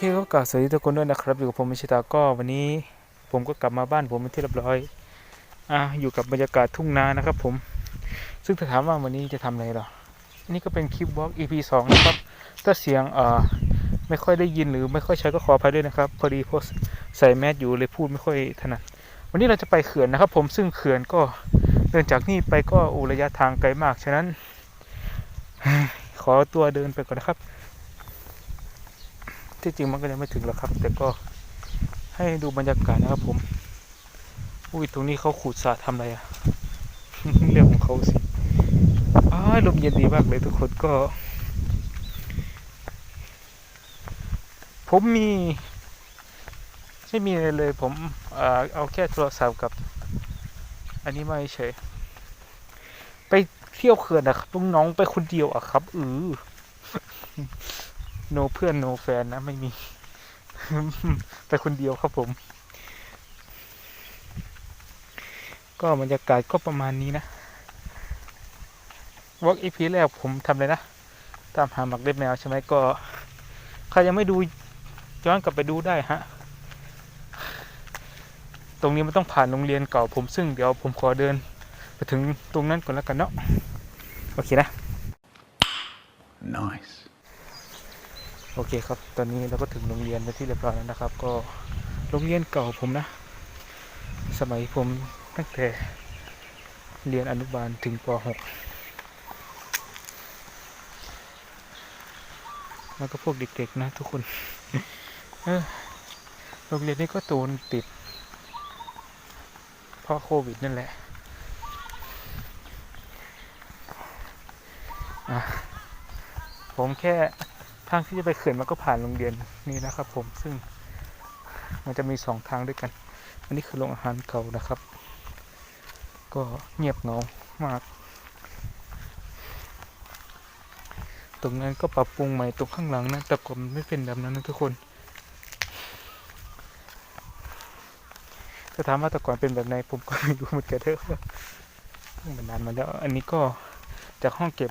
เคก็กล่าวสวัสดีทุกคนด้วยนะครับ อยู่กับผมมิชิตาก็วันนี้ผมก็กลับมาบ้านผมเป็นที่เรียบร้อยอะอยู่กับบรรยากาศทุ่งนานะครับ ผม ซึ่งถ้าถามว่าวันนี้จะทำอะไรหรอนนี้ก็เป็นคลิปวอล์ก EP สองนะครับ ถ้าเสียงเอ่อไม่ค่อยได้ยินหรือไม่ค่อยใช้ก็ขออภัยด้วยนะครับ พอดีโพสใส่แมสอยู่เลยพูดไม่ค่อยถนัดวันนี้เราจะไปเขื่อนนะครับ ผมซึ่งเขื่อนก็เดินจากนี่ไปก็อูระยะทางไกลมากฉะนั้น ขอตัวเดินไปก่อนนะครับ ที่จริงมันก็ยังไม่ถึงหรอกครับ แต่ก็ให้ดูบรรยากาศนะครับผม อุ้ยตรงนี้เขาขูดสระทำอะไรอะเรื่องของเขาสิอ้ายลมเย็นดีมากเลยทุกคนก็ ผมมี ไม่มีอะไรเลยผมเออเอาแค่โทรศัพท์กับ อันนี้มาเฉย ไปเที่ยวเขื่อนนะครับลุงน้องไปคนเดียวอะครับ อือ โนเพื่อนโนแฟนนะไม่มีไปคนเดียวครับผม ก็บรรยากาศก็ประมาณนี้นะวอล์กอีพีแรกผมทำเลยนะ ตามหาหมักเล็บแมวใช่ไหมก็ ใครยังไม่ดูย้อนกลับไปดูได้ฮะ ตรงนี้มันต้องผ่านโรงเรียนเก่าผมซึ่งเดี๋ยวผมขอเดิน ไปถึงตรงนั้นก่อนแล้วกันเนาะ โอเคนะ โอเคครับ ตอนนี้เราก็ถึงโรงเรียนไปที่เรียบร้อยแล้วนะครับ ก็โรงเรียนเก่าผมนะ สมัยผมตั้งแต่เรียนอนุบาลถึงป .6 แล้วก็พวกเด็กๆนะทุกคนโรงเรียนนี้ก็โดนติดเพราะโควิดนั่นแหละผมแค่ ทางที่จะไปเขื่อนมันก็ผ่านโรงเรียนนี้นะครับ ผมซึ่งมันจะมีสองทางด้วยกัน อันนี้คือโรงอาหารเก่านะครับ ก็เงียบเงามาก ตรงนั้นก็ปรับปรุงใหม่ตรงข้างหลังนะแต่ก่อนมันไม่เป็นแบบนั้นนะทุกคนถ้าถามว่าแต่ก่อนเป็นแบบไหนผมก็ไม่รู้เหมือนกันเถอะมันนานมาแล้ว อันนี้ก็จากห้องเก็บ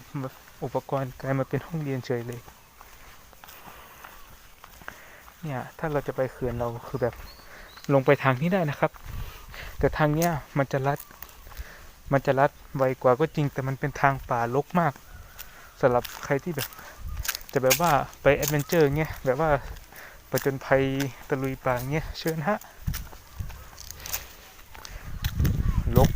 อุปกรณ์กลายมาเป็นห้องเรียนเฉยเลย เนี่ย ถ้าเราจะไปเขื่อนเราคือแบบลงไปทางนี้ได้นะครับ แต่ทางเนี้ยมันจะลัด มันจะลัดไวกว่าก็จริง แต่มันเป็นทางป่ารกมากสำหรับใครที่แบบ จะแบบว่าไปแอดเวนเจอร์เงี้ยแบบว่าไปจนภัยตะลุยป่าเงี้ยเชิญฮะลก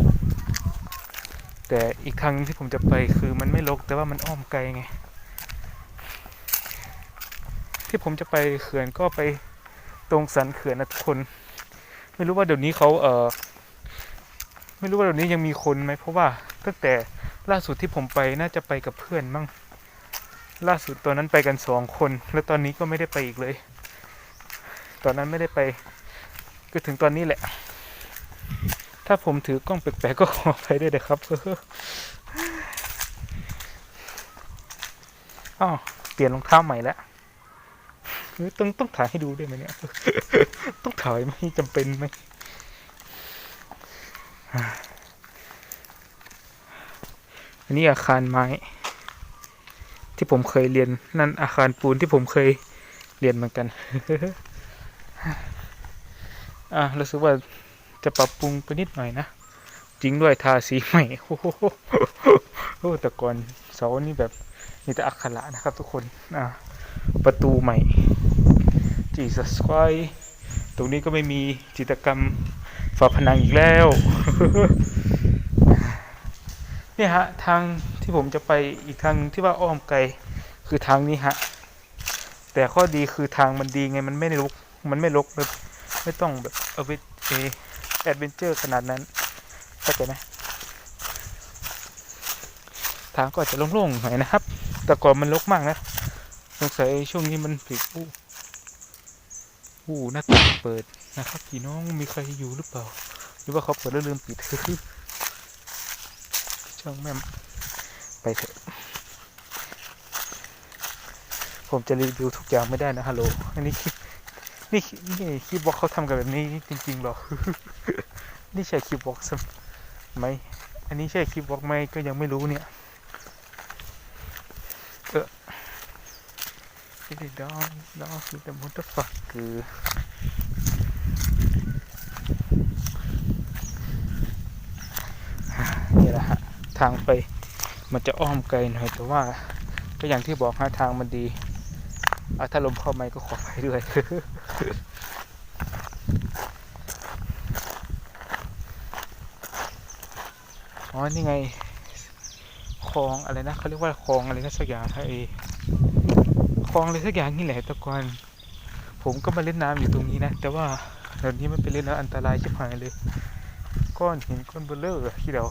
แต่อีกทางที่ผมจะไปคือมันไม่ลกแต่ว่ามันอ้อมไกลไง ที่ผมจะไปเขื่อนก็ไปตรงสันเขื่อนนะทุกคน ไม่รู้ว่าเดี๋ยวนี้เขาเออไม่รู้ว่าเดี๋ยวนี้ยังมีคนไหมเพราะว่าตั้งแต่ล่าสุดที่ผมไปน่าจะไปกับเพื่อนมั้งล่าสุดตอนนั้นไปกันสองคน แล้วตอนนี้ก็ไม่ได้ไปอีกเลย ตอนนั้นไม่ได้ไปก็ถึงตอนนี้แหละ ถ้าผมถือกล้องแปลกๆก็ขอไปด้วยนะครับอ้าวเปลี่ยนรองเท้าใหม่แล้ว ต้องต้องถ่ายให้ดูด้วยไหมเนี่ย ต้องถ่ายไหมจำเป็นไหมอันนี้อาคารไม้ ที่ผมเคยเรียนนั่นอาคารปูนที่ผมเคยเรียนเหมือนกัน อะรู้สึกว่าจะปรับปรุงไปนิดหน่อยนะ จริงด้วยทาสีใหม่ โอ้โหโอ้แต่ก่อนเสานี่แบบมีแต่อักขระนะครับทุกคน อะประตูใหม่ Jesus Christ ตรงนี้ก็ไม่มีจิตกรรมฝาผนังอีกแล้ว เนี่ยฮะ ทางที่ผมจะไปอีกทางที่ว่าอ้อมไกลคือทางนี้ฮะ แต่ข้อดีคือทางมันดีไงมันไม่ได้รกมันไม่รกแบบไม่ต้องแบบเอาไปแอดเวนเจอร์ขนาดนั้นเข้าใจไหมทางก็อาจจะโล่งๆหน่อยนะครับ แต่ก่อนมันรกมากนะ สงสัยช่วงนี้มันผิดอู้ อู้หน้าต่างเปิดนะครับพี่น้องมีใครอยู่หรือเปล่า หรือว่าเขาเปิดแล้วลืมปิดช่างแม่ไปเถอะผมจะรีวิวทุกอย่างไม่ได้นะฮัลโหลอันนี้นี่นี่คลิปบอกเขาทำกันแบบนี้จริงๆหรอ นี่ใช่คลิปบอกไหมอันนี้ใช่คลิปบอกไหมก็ยังไม่รู้เนี่ย เออ Get it down down with the motherfucker นี่แหละฮะทางไปมันจะอ้อมไกลหน่อยแต่ว่า ก็อย่างที่บอกฮะทางมันดีอะถ้าลมเข้าไม่ก็ขอไปด้วย อ๋อ นี่ไงคลองอะไรนะเขาเรียกว่าคลองอะไรนะสักอย่างไอ คลองอะไรสักอย่างนี่แหละต่ก่อนผมก็มาเล่นน้ำอยู่ตรงนี้นะ แต่ว่าเดี๋ยวนี้มันเป็นเล่นแล้วอันตรายชิบหายเลย ก้อนหินก้อนเบลเลอร์ที่เดียว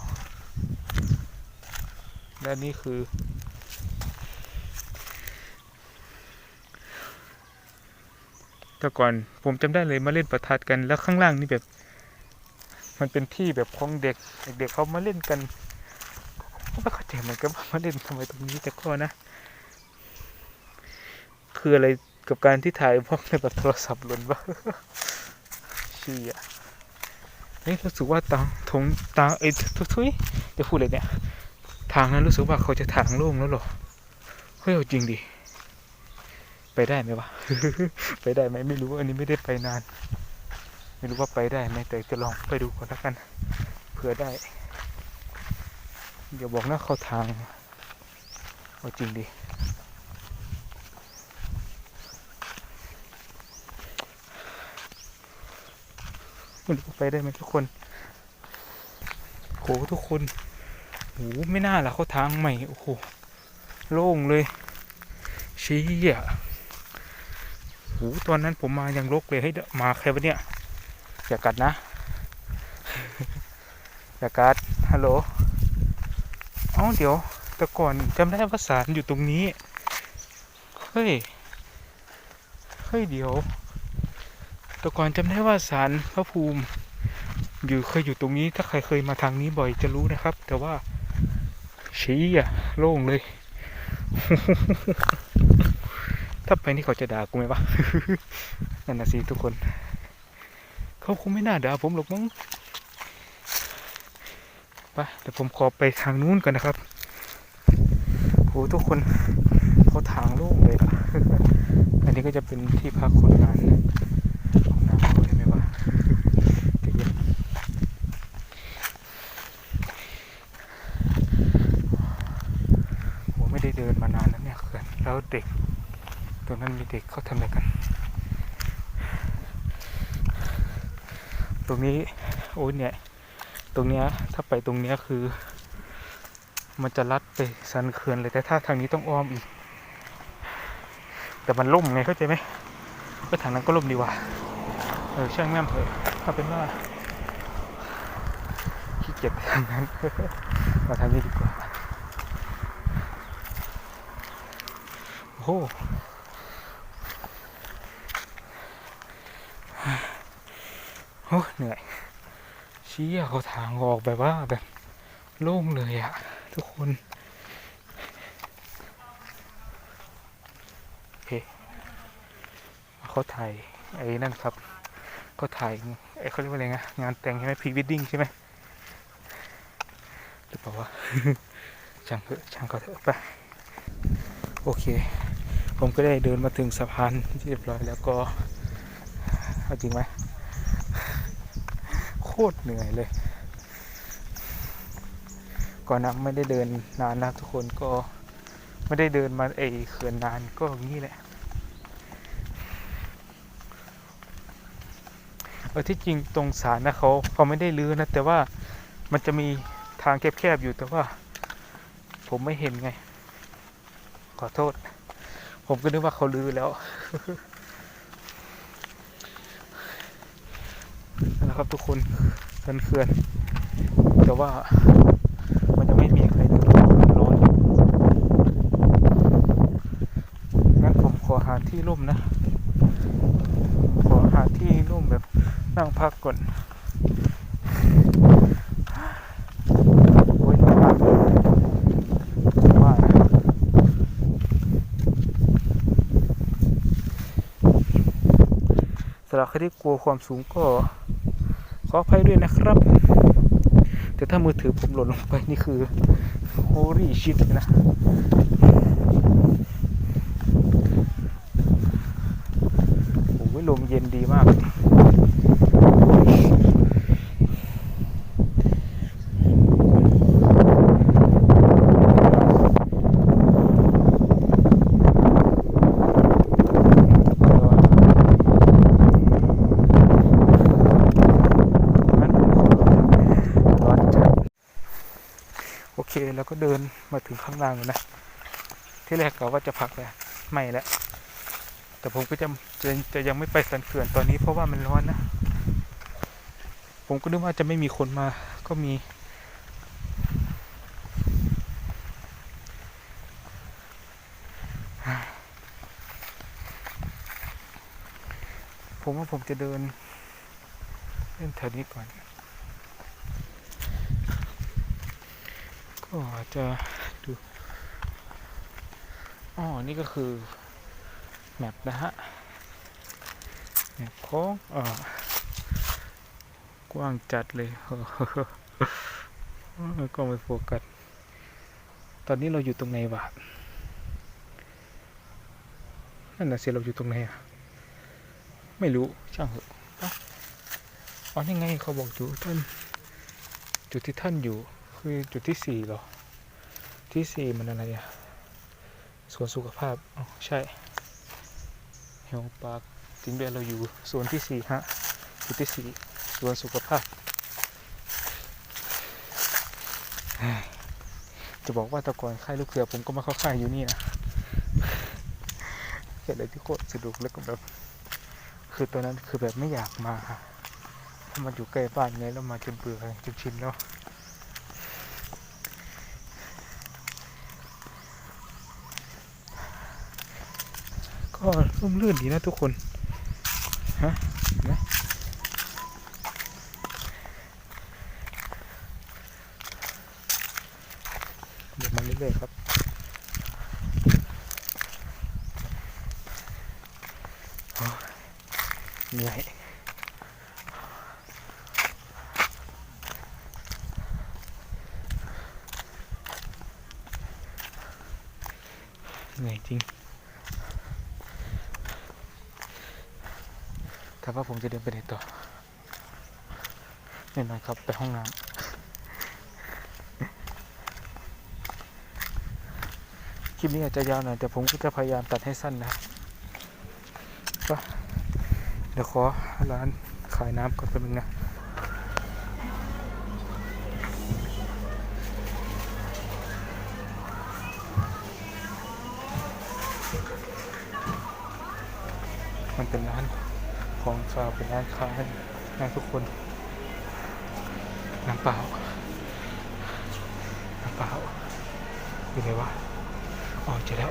และนี่คือ แต่ก่อนผมจำได้เลยมาเล่นประทัดกันแล้วข้างล่างนี่แบบ มันเป็นที่แบบของเด็ก เด็กเขามาเล่นกันไม่เข้าใจเหมือนกันว่ามาเล่นทำไมตรงนี้แต่ก็นะ คืออะไรกับการที่ถ่ายพวกในแบบโทรศัพท์หล่นวะเชี่ยเฮ้ยรู้สึกว่าตางทงตางเอ้ทุทุยจะพูดอะไรเนี่ย ทางนั้นรู้สึกว่าเขาจะทางโล่งแล้วหรอ เฮ้ยเอาจริงดิ ไปได้ไหมวะ ไปได้ไหมไม่รู้อันนี้ไม่ได้ไปนาน ไม่รู้ว่าไปได้ไหมแต่จะลองไปดูก่อนแล้วกัน เผื่อได้ เดี๋ยวบอกนะเขาทางเอาจริงดิ ไม่รู้ไปได้ไหมทุกคนโหทุกคนโหไม่น่าละเขาทางใหม่โอ้โหโล่งเลยชี้อะโหตอนนั้นผมมายังรกเลยให้มาใครวะเนี่ยอย่ากัดนะอย่ากัดฮัลโหลเอ้าเดี๋ยวแต่ก่อนจำได้ว่าสารอยู่ตรงนี้ เฮ้ย เฮ้ยเดี๋ยว แต่ก่อนจำได้ว่าสารพระภูมิ อยู่เคยอยู่ตรงนี้ ถ้าใครเคยมาทางนี้บ่อยจะรู้นะครับ แต่ว่าชี้อะโล่งเลย ถ้าไปนี่เขาจะด่ากูไหมวะนั่นนะสิทุกคน เขาคงไม่น่าด่าผมหรอกมั้งไปเดี๋ยวผมขอไปทางนู้นกันนะครับโหทุกคนเขาทางโล่งเลยอะอันนี้ก็จะเป็นที่พักคนงาน วะใจเย็นโหไม่ได้เดินมานานแล้วเนี่ยเขื่อนแล้วเด็กตรงนั้นมีเด็กเขาทำอะไรกัน ตรงนี้โอ้ยเนี่ย ตรงเนี้ยถ้าไปตรงเนี้ยคือ มันจะลัดไปสันเขื่อนเลยแต่ถ้าทางนี้ต้องอ้อมอีก แต่มันล่มไงเข้าใจไหมก็ทางนั้นก็ล่มดีกว่า ออช่างแม่มเถอะถ้าเป็นว่าขี้เกียจทางนั้นมาทางนี้ดีกว่าโอ้โหโอ้เหนื่อยชี้อะเขาทางออกแบบว่าแบบโล่งเลยอะทุกคนโอเคเขาถ่ายไอ้นั่นครับ เขาถ่ายไอ้เขาเรียกว่าอะไรนะงานแต่งใช่ไหมพรีวิดดิ้งใช่ไหมหรือเปล่าวะช่างเถอะช่างเขาเถอะไปโอเค ผมก็ได้เดินมาถึงสะพานที่เรียบร้อยแล้วก็เอาจริงไหมโคตรเหนื่อยเลย ก่อนนะไม่ได้เดินนานนะทุกคนก็ไม่ได้เดินมาไอเขื่อนนานก็อย่างนี้แหละ เออที่จริงตรงศาลนะเขาเขาไม่ได้ลื้อนะ แต่ว่ามันจะมีทางแคบๆอยู่แต่ว่า ผมไม่เห็นไง ขอโทษ ผมก็นึกว่าเขาลื้อแล้วนะครับทุกคนเขื่อนเขื่อนแต่ว่ามันยังไม่มีใครเดินมันร้อนอยู่งั้นผมขอหาที่ร่มนะ ขอหาที่ร่มแบบ นั่งพักก่อนโอ้ยมากเลยว่านะสำหรับใครที่กลัวความสูงก็ขออภัยด้วยนะครับ แต่ถ้ามือถือผมหล่นลงไปนี่คือ holy shit เลยนะลมเย็นดีมาก ร้อนจัดโอเคแล้วก็เดินมาถึงข้างล่างแล้วนะ ที่แรกกะว่าจะพักเลยไม่แล้วแต่ผมก็จะจะจะยังไม่ไปสันเขื่อนตอนนี้เพราะว่ามันร้อนนะ ผมก็นึกว่าจะไม่มีคนมาก็มี ผมว่าผมจะเดินเล่นแถวนี้ก่อน ก็จะดูอ๋อ นี่ก็คือ แมปนะฮะ แมปของเอ่อกว้างจัดเลยเออก็ไม่โฟกัส ตอนนี้เราอยู่ตรงไหนวะนั่นน่ะสิเราอยู่ตรงไหนอะไม่รู้ ช่างเหอะอ้าอ๋อนี่ไงเขาบอกอยู่ท่าน จุดที่ท่านอยู่ คือจุดที่สี่หรอ ที่สี่มันอะไรอะสวนสุขภาพอ๋อใช่เฮลปาร์คจริงด้วยเราอยู่โซนที่สี่ฮะจุดที่สี่สวนสุขภาพ จะบอกว่าต่ก่อนค่ายลูกเสือผมก็มาเข้าค่ายอยู่นี่นะเป็นอะไรที่โคตรสนุกแล้วก็แบบคือตอนนั้นคือแบบไม่อยากมาเพราะมันอยู่ใกล้บ้านไงแล้วมาจนเบื่อจนชินแล้ว ก็ร่มรื่นดีนะทุกคน ฮะเห็นไหมเดี๋ยวมาเรื่อยๆครับเหนื่อยเหนื่อยจริง แต่ว่าผมจะเดินไปไหนต่อแน่นอนครับไปห้องน้ำคลิปนี้อาจจะยาวหน่อยแต่ผมก็จะพยายามตัดให้สั้นนะก็เดี๋ยวขอร้านขายน้ำก่อนแป๊บนึงนะ ของฝากเป็นร้านค้าให้ทุกคน น้ำเปล่า น้ำเปล่าอยู่ไหนวะออเจอแล้ว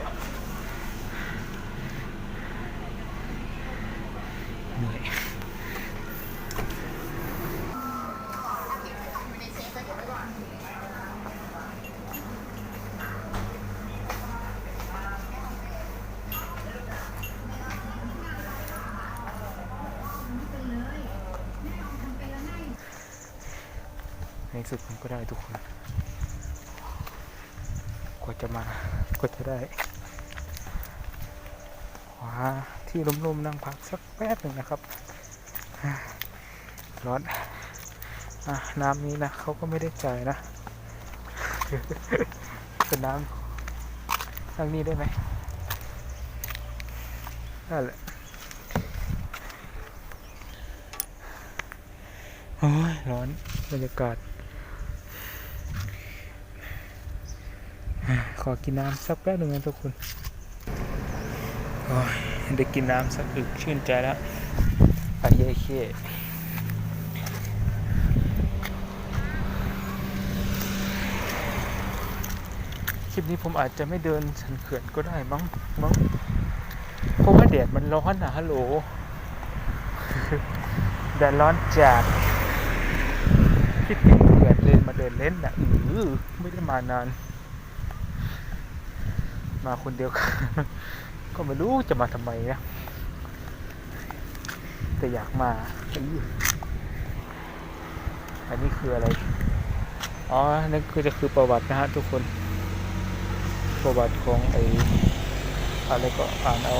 ในสุดผมก็ได้ทุกคนกว่าจะมากว่าจะได้หาที่ร่มๆนั่งพักสักแป๊บหนึ่งนะครับร้อนอะน้ำนี้นะเขาก็ไม่ได้จ่ายนะเป็นน้ำทางนี้ได้ไหมนั่นแหละโอ้ยร้อนบรรยากาศ ขอกินน้ำสักแป๊บหนึ่งนะทุกคนได้กินน้ำสักอึกชื่นใจแล้วไอ้เย่เค่คลิปนี้ผมอาจจะไม่เดินสันเขื่อนก็ได้มั้งมั้งเพราะว่าแดดมันร้อนนะฮัลโหลแดดร้อนจัดคิดถึงเขื่อนเลยมาเดินเล่นนะอือไม่ได้มานาน มาคนเดียว ก็ไม่รู้จะมาทำไมนะแต่อยากมาอันนี้คืออะไร อ๋อ นั่นคือจะคือประวัตินะฮะทุกคน ประวัติของไอ้อะไรก็อ่านเอา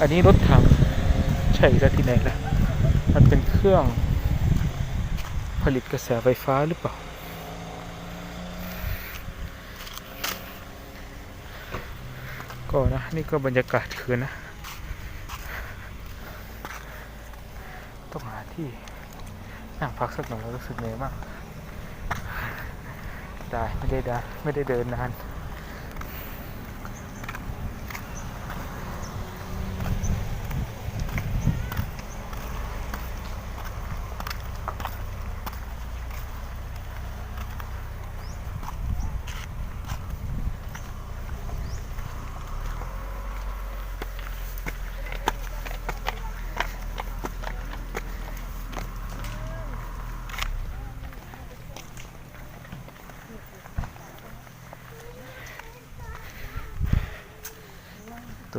อันนี้รถถังใช่แล้วที่ไหนล่ะมันเป็นเครื่องผลิตกระแสไฟฟ้าหรือเปล่า ก็นะนี่ก็บรรยากาศคืนนะ ต้องหาที่นั่งพักสักหน่อยรู้สึกเหนื่อยมากได้ไม่ได้ได้ไม่ได้เดินนาน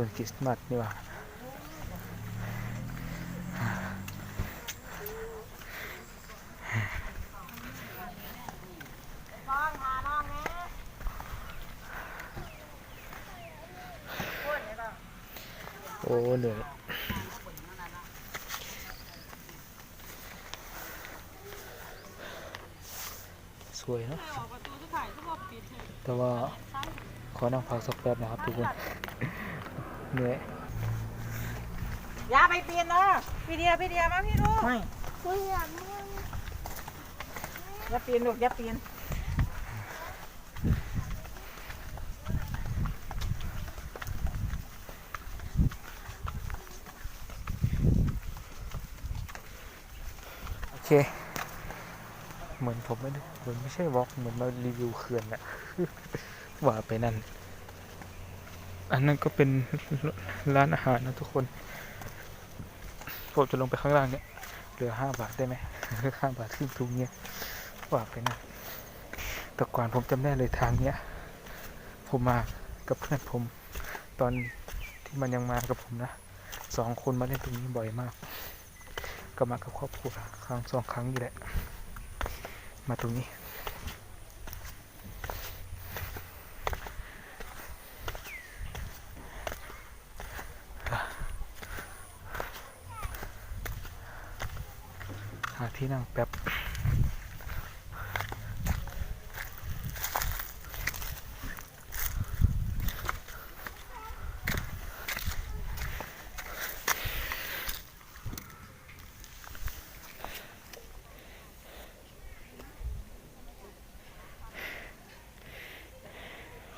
ต้นคริสต์มาสนี่ว่าโอ้เหนื่อยสวยเนอะแต่ว่าขอนั่งพักสักแป๊บนะครับทุกคน เหนื่อย อย่า ไปเปลี่ยนนะพี่เดียพี่เดียมาพี่ลูกไม่อย่าเปลี่ยนลูกอย่าเปลี่ยนโอเค เหมือนผมไม่ได้เหมือนไม่ใช่วอล์กเหมือนมารีวิวเขื่อนอะว่าไปนั่น อันนั้นก็เป็นร้านอาหารนะทุกคน ผมจะลงไปข้างล่างเนี่ยเหลือห้าบาทได้ไหมห้าบาทครึ่งทุงเนี่ยว่าไปนั่นแต่ก่อนผมจำได้เลยทางเนี้ยผมมากับเพื่อนผม ตอนที่มันยังมากับผมนะสองคนมาเล่นตรงนี้บ่อยมาก ก็มากับครอบครัวครั้งสองครั้งอยู่แหละ มาตรงนี้ ที่นั่งแป๊บ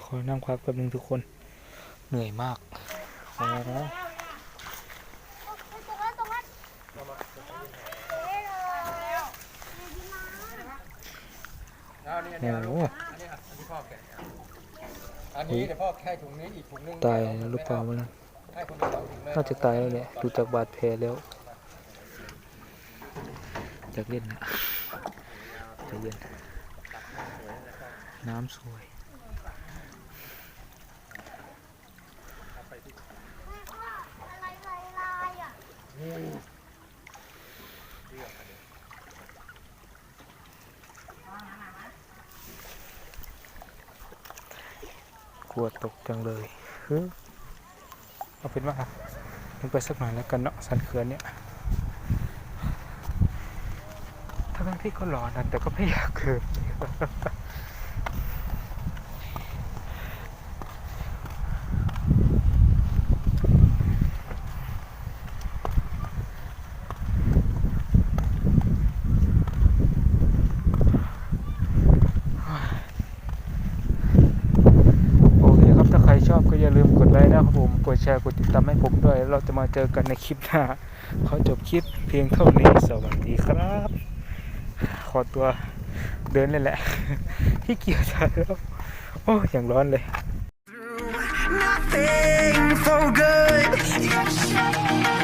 ขอนั่งพักแป๊บนึงทุกคน เหนื่อยมากโอ้ โหโอ้โหอันนี้เดี๋ยวพ่อแค่ถุงนี้อีกถุงนึงตายหรือเปล่าวะนะให้คนเดียวสองถุงเลยน่าจะตายแล้วแหละดูจากบาดแผลแล้วอยากเล่นนะใจเย็นน้ำสวยก ลัวตกจังเลยเอาเป็นว่าลงไปสักหน่อยแล้วกันเนาะสันเขื่อนเนี่ยทั้งที่ก็หลอนนะแต่ก็ไม่อยากเกิน แชร์กดติดตามให้ผมด้วย เราจะมาเจอกันในคลิปหน้า ขอจบคลิปเพียงเท่านี้สวัสดีครับ ขอตัวเดินเลยแหละที่เกี่ยจแล้วโอ้อย่างร้อนเลย nothing for good.